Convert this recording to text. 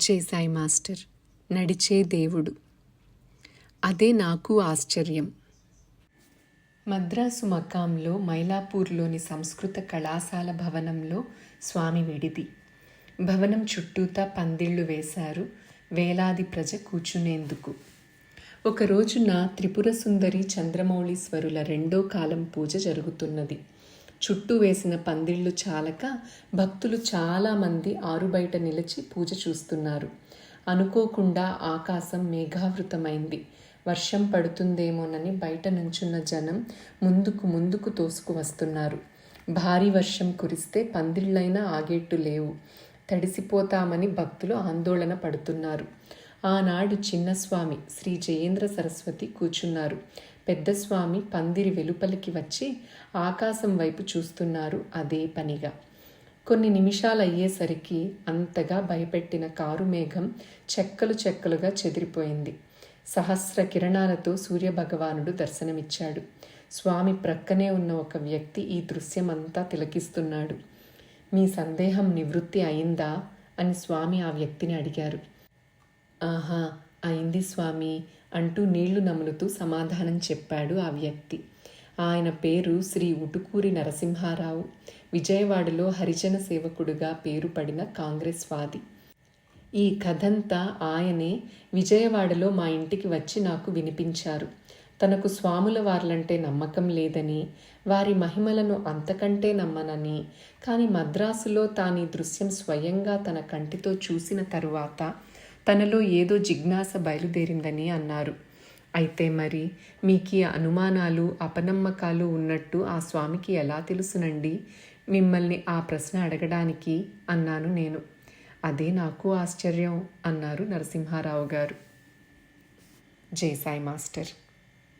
జై సాయి మాస్టర్. నడిచే దేవుడు. అదే నాకు ఆశ్చర్యం. మద్రాసు మకాంలో మైలాపూర్లోని సంస్కృత కళాశాల భవనంలో స్వామి విడిది. భవనం చుట్టూతా పందిళ్ళు వేశారు వేలాది ప్రజ కూర్చునేందుకు. ఒక రోజున త్రిపుర సుందరి చంద్రమౌళీశ్వరుల రెండో కాలం పూజ జరుగుతున్నది. చుట్టూ వేసిన పందిళ్ళు చాలక భక్తులు చాలామంది ఆరుబయట నిలిచి పూజ చూస్తున్నారు. అనుకోకుండా ఆకాశం మేఘావృతమైంది. వర్షం పడుతుందేమోనని బయట నుంచున్న జనం ముందుకు ముందుకు తోసుకు వస్తున్నారు. భారీ వర్షం కురిస్తే పందిళ్ళైనా ఆగేట్టు లేవు. తడిసిపోతామని భక్తులు ఆందోళన పడుతున్నారు. ఆనాడు చిన్నస్వామి శ్రీ జయేంద్ర సరస్వతి కూర్చున్నారు. పెద్ద స్వామి పందిరి వెలుపలికి వచ్చి ఆకాశం వైపు చూస్తున్నారు అదే పనిగా. కొన్ని నిమిషాలు అయ్యేసరికి అంతగా భయపెట్టిన కారు మేఘం చెక్కలు చెక్కలుగా చెదిరిపోయింది. సహస్ర కిరణాలతో సూర్యభగవానుడు దర్శనమిచ్చాడు. స్వామి ప్రక్కనే ఉన్న ఒక వ్యక్తి ఈ దృశ్యమంతా తిలకిస్తున్నాడు. మీ సందేహం నివృత్తి అయిందా? అని స్వామి ఆ వ్యక్తిని అడిగారు. ఆహా అయింది స్వామి అంటూ నీళ్ళు నములుతూ సమాధానం చెప్పాడు ఆ వ్యక్తి. ఆయన పేరు శ్రీ ఉటుకూరి నరసింహారావు. విజయవాడలో హరిజన సేవకుడుగా పేరు పడిన కాంగ్రెస్ వాది. ఈ కథంతా ఆయనే విజయవాడలో మా ఇంటికి వచ్చి నాకు వినిపించారు. తనకు స్వాముల వార్లంటే నమ్మకం లేదని వారి మహిమలను అంతకంటే నమ్మనని కానీ మద్రాసులో తాను దృశ్యం స్వయంగా తన కంటితో చూసిన తరువాత తనలో ఏదో జిజ్ఞాస బయలుదేరిందని అన్నారు. అయితే మరి మీకు అనుమానాలు అపనమ్మకాలు ఉన్నట్టు ఆ స్వామికి ఎలా తెలుసునండి? మిమ్మల్ని ఆ ప్రశ్న అడగడానికి అన్నాను నేను. అదే నాకు ఆశ్చర్యం అన్నారు నరసింహారావు గారు. జై సాయి మాస్టర్.